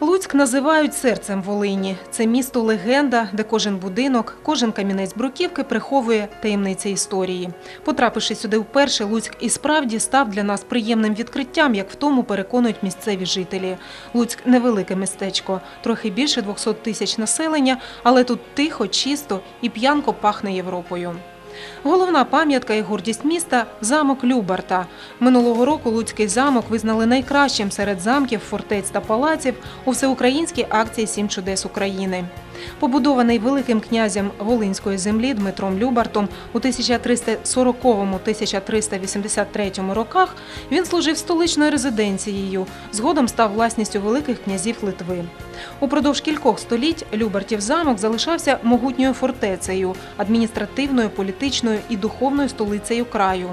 Луцьк називають серцем Волині. Це місто легенда, де кожен будинок, кожен камінець бруківки приховує таємниці історії. Потрапивши сюди вперше, Луцьк і справді став для нас приємним відкриттям, як в тому переконують місцеві жителі. Луцьк невелике містечко, трохи більше 200 тисяч населення, але тут тихо, чисто і п'янко пахне Європою. Головна пам'ятка і гордість міста замок Любарта. Минулого року Луцький замок визнали найкращим серед замків, фортець та палаців у всеукраїнській акції Сім чудес України. Побудований великим князем Волинської землі Дмитром Любартом у 1340-1383 роках, він служив столичною резиденцією. Згодом став власністю великих князів Литви. Упродовж кількох століть Любартів замок залишався могутньою фортецею, адміністративною, політичною і духовною столицею краю.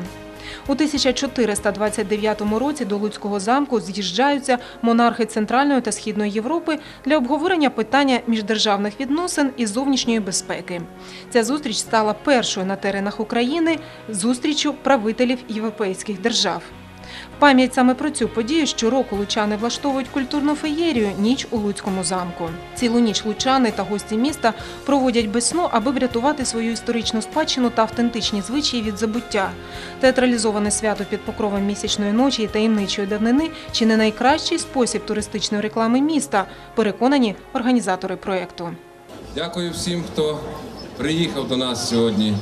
У 1429 році до Луцького замку з'їжджаються монархи Центральної та Східної Європи для обговорення питання міждержавних відносин і зовнішньої безпеки. Ця зустріч стала першою на теренах України зустрічю правителів європейських держав. Пам'ять саме про цю подію щороку лучани влаштовують культурну феєрію Ніч у Луцькому замку. Цілу ніч лучани та гості міста проводять без сну, аби врятувати свою історичну спадщину та автентичні звичаї від забуття. Театралізоване свято під покровом місячної ночі і таємничої давнини чи не найкращий спосіб туристичної реклами міста, переконані організатори проєкту. Дякую всім, хто приїхав до нас сьогодні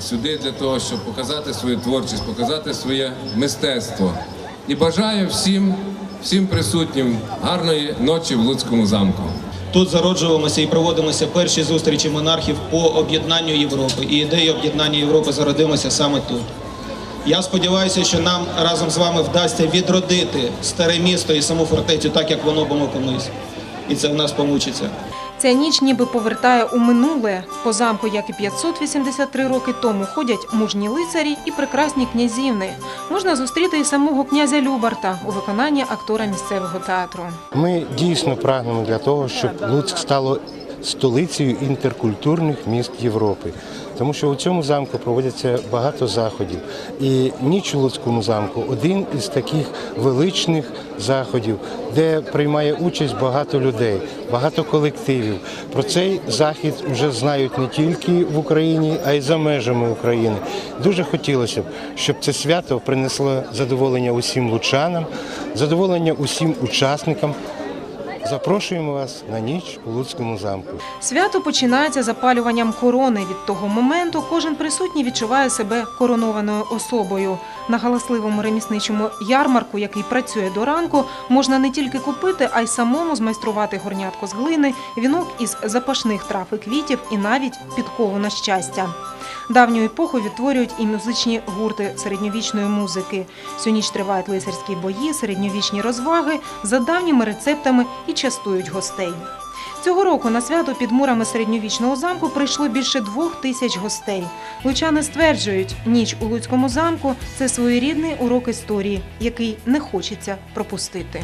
сюди для того, щоб показати свою творчість, показати своє мистецтво. І бажаю всім, всім присутнім гарної ночі в Луцькому замку. Тут зароджувалися і проводилися перші зустрічі монархів по об'єднанню Європи. І ідея об'єднання Європи зародилася саме тут. Я сподіваюся, що нам разом з вами вдасться відродити старе місто і саму фортецю так, як воно було колись. І це в нас помучиться. Ця ніч ніби повертає у минуле. По замку, як і 583 роки тому, ходять мужні лицарі і прекрасні князівни. Можна зустріти і самого князя Любарта у виконанні актора місцевого театру. Ми дійсно прагнемо для того, щоб Луцьк стало столицею інтеркультурних міст Європи. Тому що у цьому замку проводяться багато заходів. І ніч у Луцькому замку один із таких величних заходів, де приймає участь багато людей, багато колективів. Про цей захід вже знають не тільки в Україні, а й за межами України. Дуже хотілося б, щоб це свято принесло задоволення усім лучанам, задоволення усім учасникам. Запрошуємо вас на ніч у Луцькому замку. Свято починається запалюванням корони. Від того моменту кожен присутній відчуває себе коронованою особою. На галасливому ремісничому ярмарку, який працює до ранку, можна не тільки купити, а й самому змайструвати горнятко з глини, вінок із запашних трав і квітів і навіть підкову на щастя. Давню епоху відтворюють і музичні гурти середньовічної музики. Всю ніч тривають лицарські бої, середньовічні розваги за давніми рецептами і частують гостей. Цього року на свято під мурами середньовічного замку прийшло більше двох тисяч гостей. Лучани стверджують, ніч у Луцькому замку це своєрідний урок історії, який не хочеться пропустити.